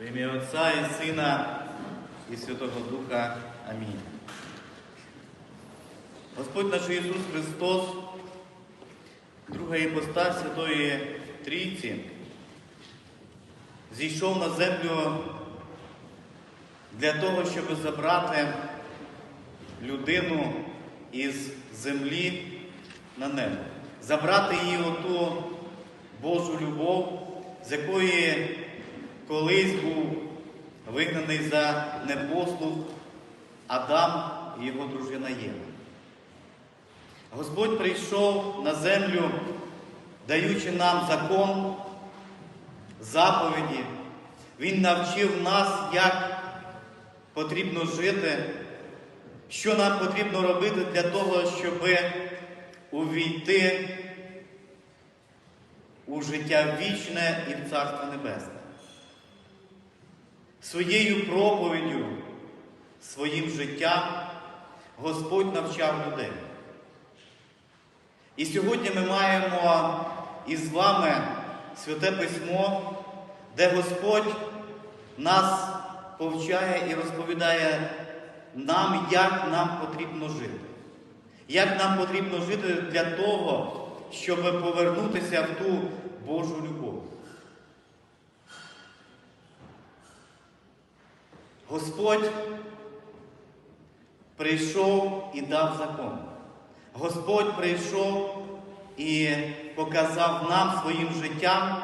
В ім'я Отця і Сина і Святого Духа. Амінь. Господь наш Ісус Христос, друга іпостась Святої Трійці, зійшов на землю для того, щоб забрати людину із землі на небо, забрати її оту Божу любов, з якої колись був вигнаний за непослух Адам і його дружина Єва. Господь прийшов на землю, даючи нам закон, заповіді. Він навчив нас, як потрібно жити, що нам потрібно робити для того, щоб увійти у життя вічне і в Царство Небесне. Своєю проповіддю, своїм життям Господь навчав людей. І сьогодні ми маємо із вами Святе Письмо, де Господь нас повчає і розповідає нам, як нам потрібно жити. Як нам потрібно жити для того, щоб повернутися в ту Божу любов. Господь прийшов і дав закон. Господь прийшов і показав нам своїм життям,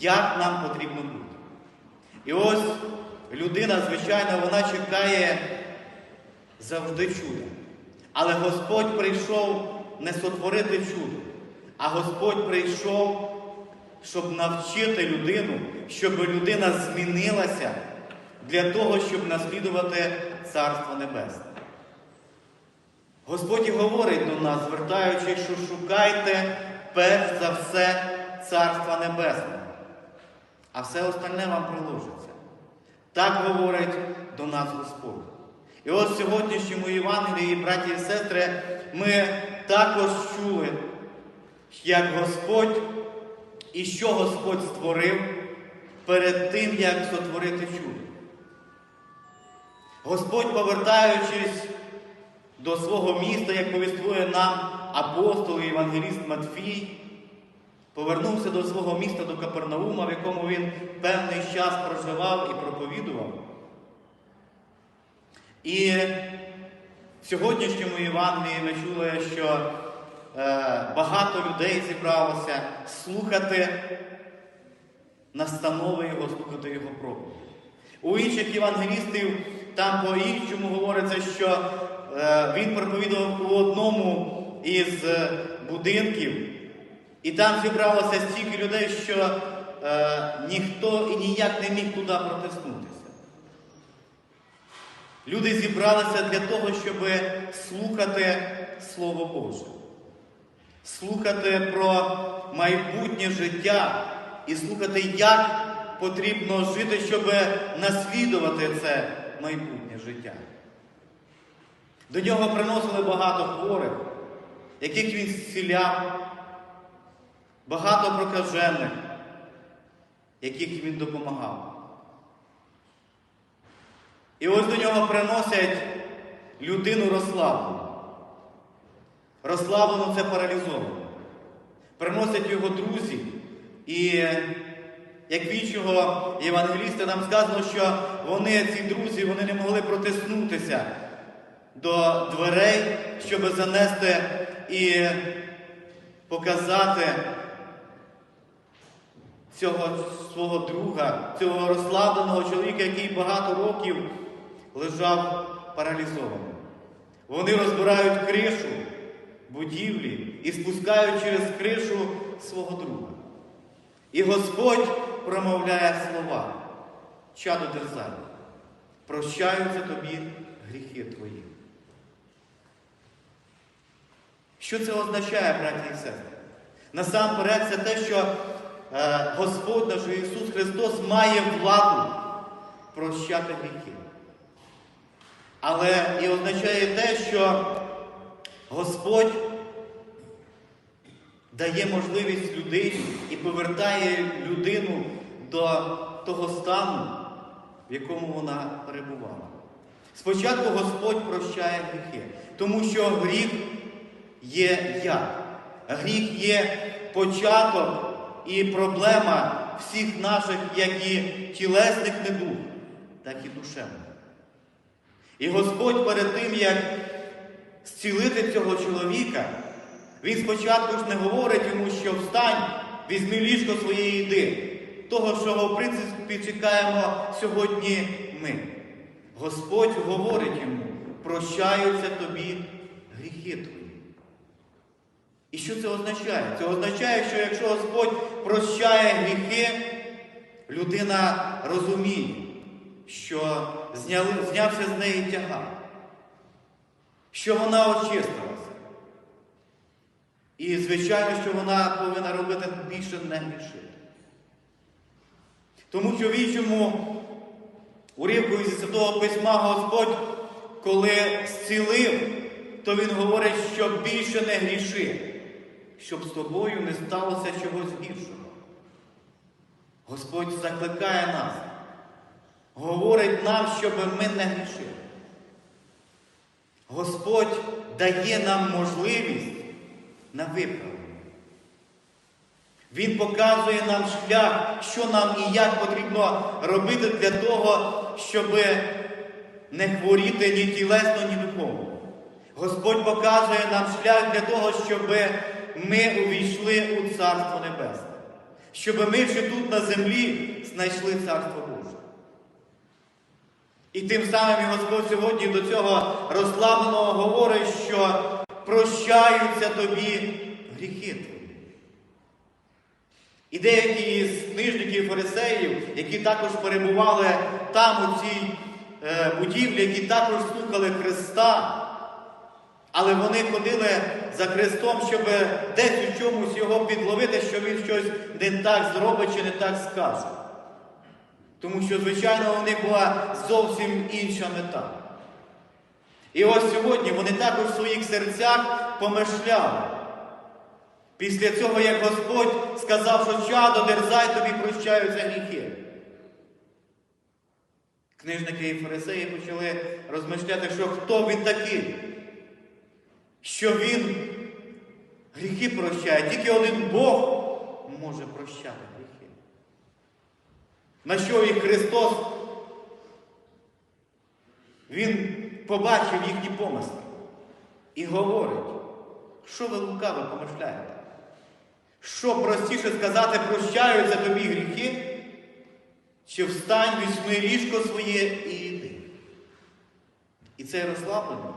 як нам потрібно бути. І ось людина, звичайно, вона чекає завжди чуда. Але Господь прийшов не сотворити чудо, а Господь прийшов, щоб навчити людину, щоб людина змінилася для того, щоб наслідувати Царство Небесне. Господь і говорить до нас, звертаючись, що шукайте перш за все Царства Небесного, а все остальне вам приложиться. Так говорить до нас Господь. І ось в сьогоднішньому Євангелії, браті і сестри, ми також чули, як Господь і що Господь створив перед тим, як сотворити чудо. Господь, повертаючись до свого міста, як повіствує нам апостол і євангеліст Матфій, повернувся до свого міста, до Капернаума, в якому він певний час проживав і проповідував. І в сьогоднішньому Євангелії ми чули, що е, багато людей зібралося слухати настанови Його, слухати Його проповіді. У інших євангелістів там по-іншому говориться, що е, він проповідував у одному із е, будинків, і там зібралося стільки людей, що е, ніхто і ніяк не міг туди протиснутися. Люди зібралися для того, щоб слухати Слово Боже, слухати про майбутнє життя і слухати, як потрібно жити, щоб наслідувати це майбутнє життя. До нього приносили багато хворих, яких він зціляв, багато прокажених, яких він допомагав. І ось до нього приносять людину розслаблену. Розслаблену це паралізовано. Приносять його друзі. І як в іншого євангеліста нам сказано, що вони, ці друзі, вони не могли протиснутися до дверей, щоб занести і показати цього свого друга, цього розслабленого чоловіка, який багато років лежав паралізованим. Вони розбирають кришу будівлі і спускають через кришу свого друга. І Господь промовляє слова, чадо дерзання, прощаються тобі гріхи твої. Що це означає, браті і сестри? Насамперед, це те, що е, Господь наш Ісус Христос має владу прощати гріхи. Але і означає те, що Господь дає можливість людині і повертає людину до того стану, в якому вона перебувала. Спочатку Господь прощає гріхи, тому що гріх є як? Гріх є початок і проблема всіх наших, як і тілесних недуг, так і душевних. І Господь перед тим, як зцілити цього чоловіка, він спочатку ж не говорить йому, що встань, візьми ліжко своє і йди. Того, що, в принципі, чекаємо сьогодні ми. Господь говорить йому, прощаються тобі гріхи твої. І що це означає? Це означає, що якщо Господь прощає гріхи, людина розуміє, що зняли, знявся з неї тягар, що вона очистилася. І, звичайно, що вона повинна робити більше не грішити. Тому що в іншому уривку із Святого Письма Господь, коли зцілив, то Він говорить, що більше не гріши, щоб з тобою не сталося чогось гіршого. Господь закликає нас, говорить нам, щоб ми не грішили. Господь дає нам можливість на виправлення. Він показує нам шлях, що нам і як потрібно робити для того, щоб не хворіти ні тілесно, ні духовно. Господь показує нам шлях для того, щоб ми увійшли у Царство Небесне, щоб ми вже тут на землі знайшли Царство Боже. І тим самим Господь сьогодні до цього розслабленого говорить, що прощаються тобі гріхи твої. І деякі із книжників і фарисеїв, які також перебували там, у цій е, будівлі, які також слухали Христа, але вони ходили за Христом, щоб десь у чомусь його підловити, що він щось не так зробить чи не так скаже. Тому що, звичайно, у них була зовсім інша мета. І ось сьогодні вони також в своїх серцях помишляли. Після цього, як Господь сказав, що чадо, дерзай, тобі прощаються гріхи. Книжники і фарисеї почали розмишляти, що хто він такий, що він гріхи прощає. Тільки один Бог може прощати гріхи. На що і Христос, Він побачив їхні помисли і говорить, що ви лукаво помишляєте? Що простіше сказати, прощаються тобі гріхи, чи встань, візьми ліжко своє і йди. І цей розслаблений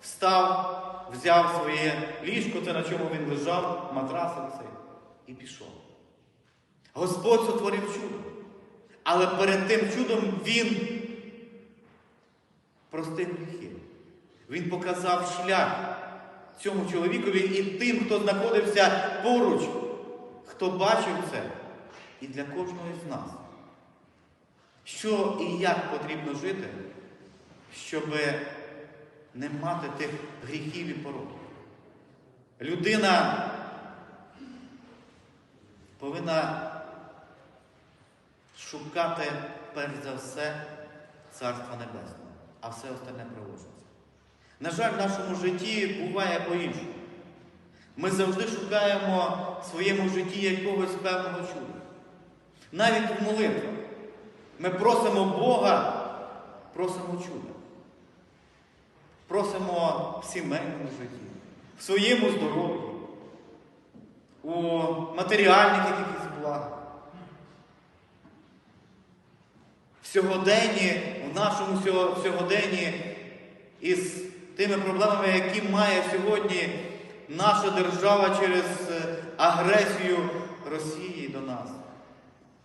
встав, взяв своє ліжко, це на чому він лежав, матрасом цей, і пішов. Господь сотворив чудо. Але перед тим чудом Він простив гріхи. Він показав шлях цьому чоловікові і тим, хто знаходився поруч, хто бачив це, і для кожного з нас. Що і як потрібно жити, щоб не мати тих гріхів і пороків. Людина повинна шукати перш за все Царства Небесного, а все остальне приложиться. На жаль, в нашому житті буває по-іншому. Ми завжди шукаємо в своєму житті якогось певного чуда. Навіть в молитвах. Ми просимо Бога, просимо чуда. Просимо в сімейному житті, в своєму здоров'ї, у матеріальних якихось благах. В сьогоденні, нашому сьогоденні із тими проблемами, які має сьогодні наша держава через агресію Росії до нас.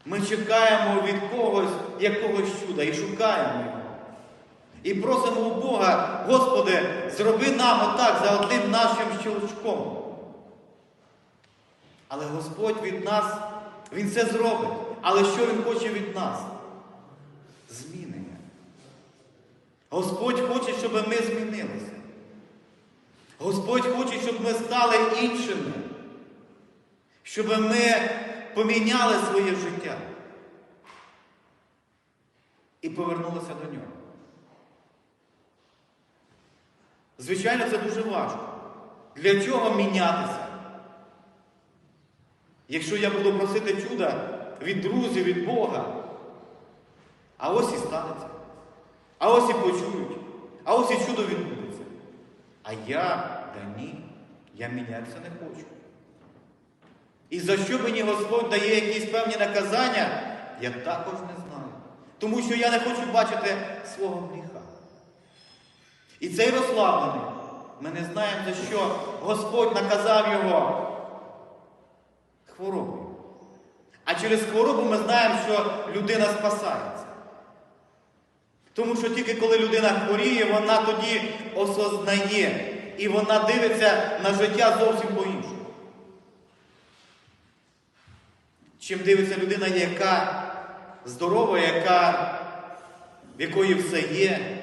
Ми чекаємо від когось якогось чуда і шукаємо його. І просимо у Бога, Господи, зроби нам отак за одним нашим щелчком. Але Господь від нас, Він це зробить. Але що Він хоче від нас? Змінення. Господь хоче, щоб ми змінилися. Господь хоче, щоб ми стали іншими, щоб ми поміняли своє життя. і повернулися до нього. Звичайно, це дуже важко. Для чого мінятися? Якщо я буду просити чуда від друзів, від Бога, а ось і станеться. А ось і почують, а ось і чудо відбудеться. А я, да ні, я мінятися не хочу. І за що мені Господь дає якісь певні наказання, я також не знаю. Тому що я не хочу бачити свого гріха. І цей розслаблений, ми не знаємо, за що Господь наказав його хворобою. А через хворобу ми знаємо, що людина спасається. Тому що тільки коли людина хворіє, вона тоді осознає і вона дивиться на життя зовсім по-іншому. Чим дивиться людина, яка здорова, яка, в якої все є,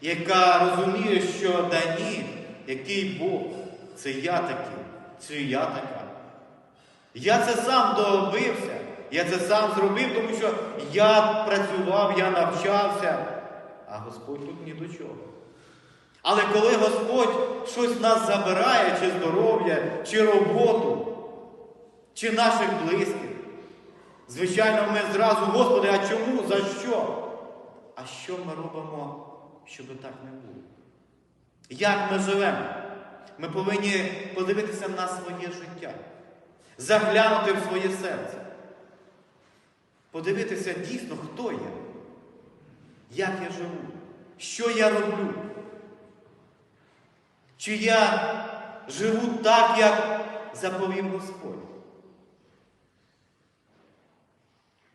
яка розуміє, що да ні, який Бог, це я такий, це я така. Я це сам добився, я це сам зробив, тому що я працював, я навчався, а Господь тут ні до чого. Але коли Господь щось в нас забирає, чи здоров'я, чи роботу, чи наших близьких, звичайно, ми зразу, Господи, а чому? За що? А що ми робимо, щоб так не було? Як ми живемо? Ми повинні подивитися на своє життя, заглянути в своє серце, подивитися дійсно, хто я, як я живу, що я роблю. Чи я живу так, як заповів Господь?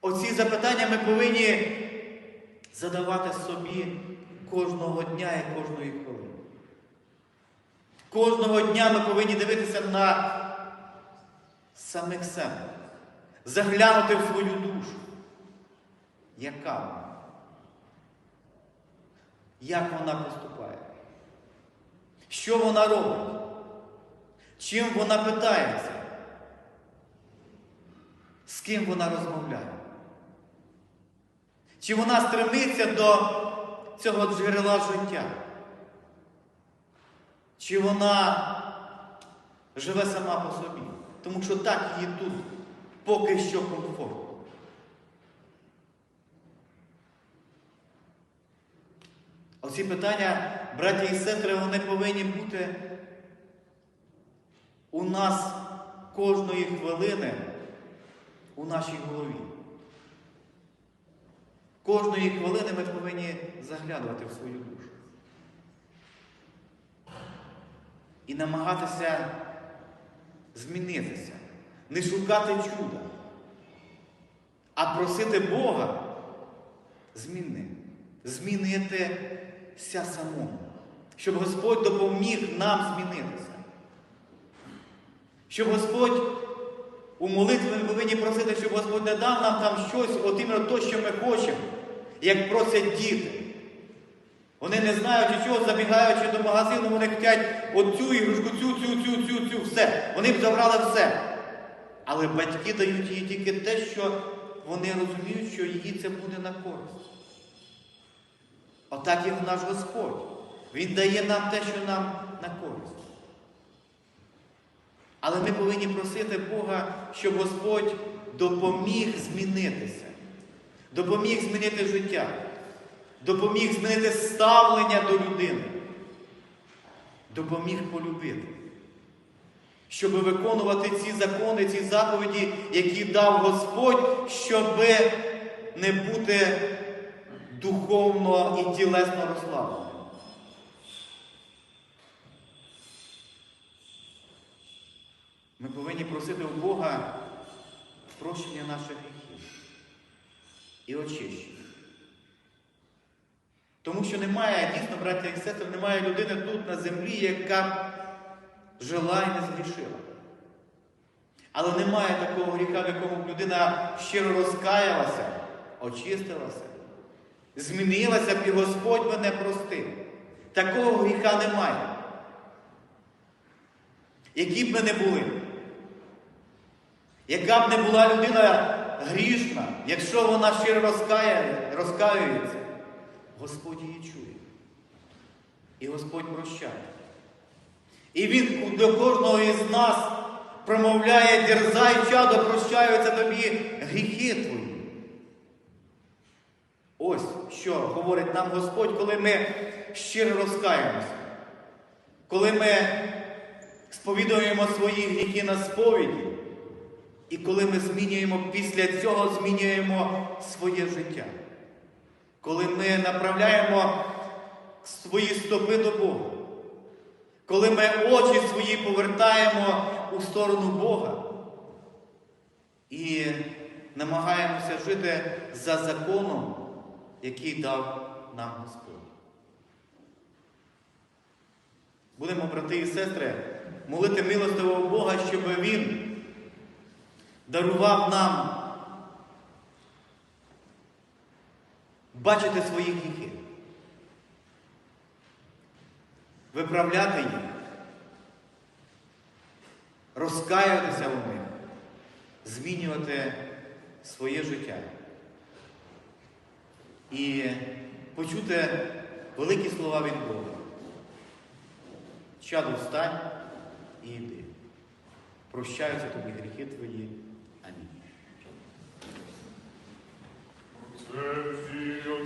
Оці запитання ми повинні задавати собі кожного дня і кожної хвилини. Кожного дня ми повинні дивитися на самих себе, заглянути в свою душу. Яка вона? Як вона поступає? Що вона робить? Чим вона питається? З ким вона розмовляє? Чи вона стремиться до цього джерела життя? Чи вона живе сама по собі? Тому що так їй тут поки що комфортно. Оці питання, браті і сестри, вони повинні бути у нас кожної хвилини у нашій голові. Кожної хвилини ми повинні заглядувати в свою душу. І намагатися змінитися, не шукати чуда, а просити Бога зміни, змінитися самому, щоб Господь допоміг нам змінитися. Щоб Господь у молитві ми повинні просити, щоб Господь не дав нам там щось, от іменно то, що ми хочемо, як просять діти. Вони не знають, чого, забігаючи до магазину, вони хочуть оцю ігрушку, цю, цю, цю, цю, цю, все. Вони б забрали все. Але батьки дають їй тільки те, що вони розуміють, що їй це буде на користь. Отак і наш Господь. Він дає нам те, що нам на користь. Але ми повинні просити Бога, щоб Господь допоміг змінитися, допоміг змінити життя, допоміг змінити ставлення до людини, допоміг полюбити, щоб виконувати ці закони, ці заповіді, які дав Господь, щоб не бути духовно і тілесно розслабленим. Ми повинні просити у Бога прощення наших гріхів і очищення. Тому що немає, дійсно, браття і сестри, немає людини тут на землі, яка жила і не згрішила. Але немає такого гріха, в якому б людина щиро розкаялася, очистилася, змінилася б і Господь мене простив. Такого гріха немає. Які б ми не були, яка б не була людина грішна, якщо вона щиро розкає, розкаюється, Господь її чує. І Господь прощає. І Він до кожного із нас промовляє, дерзай, чадо, прощаються тобі гріхи твої. Ось що говорить нам Господь, коли ми щиро розкаємося. Коли ми сповідуємо свої гріхи на сповіді, і коли ми змінюємо після цього змінюємо своє життя. Коли ми направляємо свої стопи до Бога. Коли ми очі свої повертаємо у сторону Бога і намагаємося жити за законом, який дав нам Господь. Будемо, брати і сестри, молити милостивого Бога, щоб Він дарував нам бачити свої гріхи, виправляти їх, розкаюватися у них, змінювати своє життя і почути великі слова від Бога. Чаду встань і йди. Прощаються тобі гріхи твої. Амінь.